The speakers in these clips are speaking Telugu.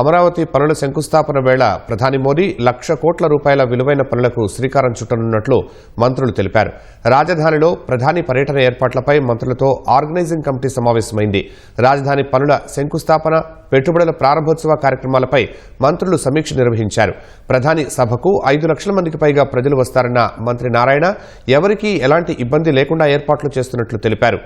అమరావతి పనుల శంకుస్థాపన వేళ ప్రధాని మోదీ లక్ష కోట్ల రూపాయల విలువైన పనులకు శ్రీకారం చుట్టనున్నట్లు మంత్రులు తెలిపారు. రాజధానిలో ప్రధాని పర్యటన ఏర్పాట్లపై మంత్రులతో ఆర్గనైజింగ్ కమిటీ సమావేశమైంది. రాజధాని పనుల శంకుస్థాపన పెట్టుబడుల ప్రారంభోత్సవ కార్యక్రమాలపై మంత్రులు సమీక్ష నిర్వహించారు. ప్రధాని సభకు ఐదు లక్షల మందికి పైగా ప్రజలు వస్తారన్న మంత్రి నారాయణ ఎవరికీ ఎలాంటి ఇబ్బంది లేకుండా ఏర్పాట్లు చేస్తున్నట్లు తెలిపారు.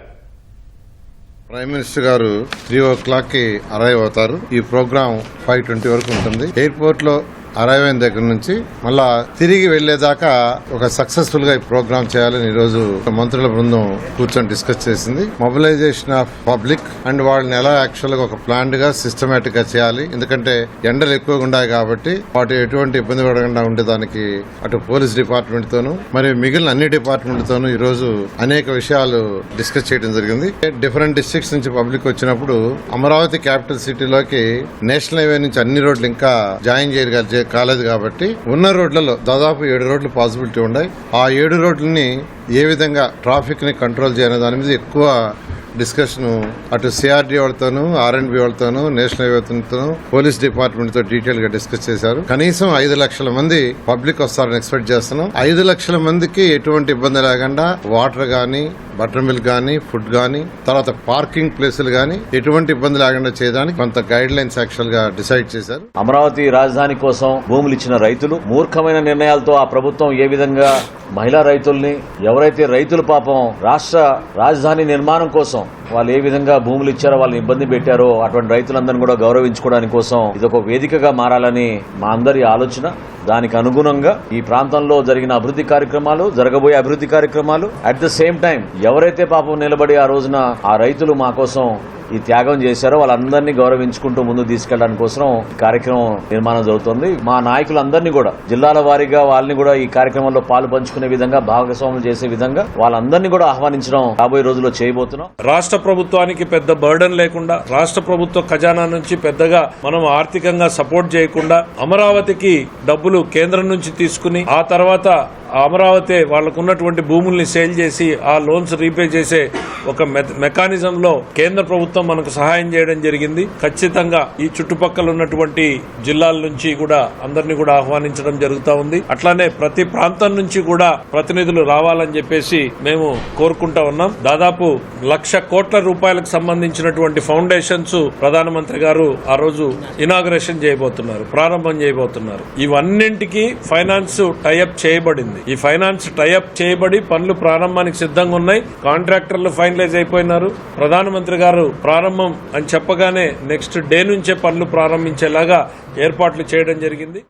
ప్రైమ్ మినిస్టర్ గారు త్రీ ఓ క్లాక్కి అరైవ్ అవుతారు. ఈ ప్రోగ్రామ్ ఫైవ్ ట్వంటీ వరకు ఉంటుంది. ఎయిర్పోర్ట్లో అరైవ్ అయిన దగ్గర నుంచి మళ్ళా తిరిగి వెళ్ళేదాకా ఒక సక్సెస్ఫుల్గా ఈ ప్రోగ్రామ్ చేయాలని ఈ రోజు మంత్రుల బృందం కూర్చొని డిస్కస్ చేసింది. మొబిలైజేషన్ ఆఫ్ పబ్లిక్ అండ్ వాళ్ళని ఎలా యాక్చువల్గా ఒక ప్లాన్డ్గా సిస్టమేటిక్గా చేయాలి. ఎందుకంటే ఎండలు ఎక్కువగా ఉన్నాయి కాబట్టి వాటి ఎటువంటి ఇబ్బంది పడకుండా ఉండేదానికి అటు పోలీస్ డిపార్ట్మెంట్ తోను మరియు మిగిలిన అన్ని డిపార్ట్మెంట్ తోను ఈ రోజు అనేక విషయాలు డిస్కస్ చేయడం జరిగింది. డిఫరెంట్ డిస్ట్రిక్ట్స్ నుంచి పబ్లిక్ వచ్చినప్పుడు అమరావతి క్యాపిటల్ సిటీలోకి నేషనల్ హైవే నుంచి అన్ని రోడ్లు ఇంకా జాయిన్ చేయగల కాలేదు కాబట్టి ఉన్న రోడ్లలో దాదాపు ఏడు రోడ్లు పాసిబిలిటీ ఉన్నాయి ఆ ఏడు రోడ్లని ఏ విధంగా ట్రాఫిక్ని కంట్రోల్ చేయాలనే దాని మీద ఎక్కువ డిస్కషన్ అటు సిఆర్డి వాళ్ళతోనూ ఆర్ఎండ్బి వాళ్ళతోనూ నేషనల్ హైవేతోనూ పోలీస్ డిపార్ట్మెంట్తో డీటెయిల్గా డిస్కస్ చేశారు. కనీసం ఐదు లక్షల మంది పబ్లిక్ వస్తారని ఎక్స్పెక్ట్ చేస్తున్నాం. ఐదు లక్షల మందికి ఎటువంటి ఇబ్బంది లేకుండా వాటర్ గానీ బటర్ మిల్క్ గానీ ఫుడ్ గానీ తర్వాత పార్కింగ్ ప్లేసులు గానీ ఎటువంటి ఇబ్బంది లేకుండా చేయడానికి కొంత గైడ్ లైన్స్ యాక్చువల్గా డిసైడ్ చేశారు. అమరావతి రాజధాని కోసం భూములు ఇచ్చిన రైతులు మూర్ఖమైన నిర్ణయాలతో ఆ ప్రభుత్వం ఏ విధంగా మహిళా రైతుల్ని ఎవరైతే రైతులు పాపం రాష్ట్ర రాజధాని నిర్మాణం కోసం వాళ్ళు ఏ విధంగా భూములు ఇచ్చారో వాళ్ళని ఇబ్బంది పెట్టారో అటువంటి రైతులందరినీ కూడా గౌరవించుకోవడానికి కోసం ఇది ఒక వేదికగా మారాలని మా అందరి ఆలోచన. దానికి అనుగుణంగా ఈ ప్రాంతంలో జరిగిన అభివృద్ధి కార్యక్రమాలు జరగబోయే అభివృద్ధి కార్యక్రమాలు అట్ ద సేమ్ టైం ఎవరైతే పాపం నిలబడి ఆ రోజున ఆ రైతులు మా కోసం ఈ త్యాగం చేశారో వాళ్ళందరినీ గౌరవించుకుంటూ ముందు తీసుకెళ్ళడానికి కోసం ఈ కార్యక్రమం నిర్మాణం జరుగుతుంది. మా నాయకులందరినీ కూడా జిల్లాల వారీగా వాళ్ళని కూడా ఈ కార్యక్రమంలో పాలు పంచుకునే విధంగా భాగస్వాములు చేసే విధంగా వాళ్ళందరినీ కూడా ఆహ్వానించడం రాబోయే రోజుల్లో చేయబోతున్నాం. రాష్ట్ర ప్రభుత్వానికి పెద్ద బర్డన్ లేకుండా రాష్ట్ర ప్రభుత్వ ఖజానా నుంచి పెద్దగా మనం ఆర్థికంగా సపోర్ట్ చేయకుండా అమరావతికి డబ్బులు కేంద్రం నుంచి తీసుకుని ఆ తర్వాత అమరావతి వాళ్ళకున్నటువంటి భూముల్ని సేల్ చేసి ఆ లోన్స్ రీపే చేసే ఒక మెకానిజం లో కేంద్ర ప్రభుత్వం మనకు సహాయం చేయడం జరిగింది. ఖచ్చితంగా ఈ చుట్టుపక్కల ఉన్నటువంటి జిల్లాల నుంచి కూడా అందరినీ కూడా ఆహ్వానించడం జరుగుతా ఉంది. అట్లానే ప్రతి ప్రాంతం నుంచి కూడా ప్రతినిధులు రావాలని చెప్పేసి మేము కోరుకుంటా ఉన్నాం. దాదాపు లక్ష కోట్ల రూపాయలకు సంబంధించినటువంటి ఫౌండేషన్స్ ప్రధానమంత్రి గారు ఆ రోజు ఇనాగ్రేషన్ చేయబోతున్నారు ప్రారంభం చేయబోతున్నారు. ఇవన్నింటికి ఫైనాన్స్ టైఅప్ చేయబడింది. ఈ ఫైనాన్స్ టైఅప్ చేయబడి పనులు ప్రారంభానికి సిద్ధంగా ఉన్నాయి. కాంట్రాక్టర్లు ఫైనలైజ్ అయిపోయినారు. ప్రధానమంత్రి గారు ప్రారంభం అని చెప్పగానే నెక్స్ట్ డే నుంచే పనులు ప్రారంభించేలాగా ఏర్పాట్లు చేయడం జరిగింది.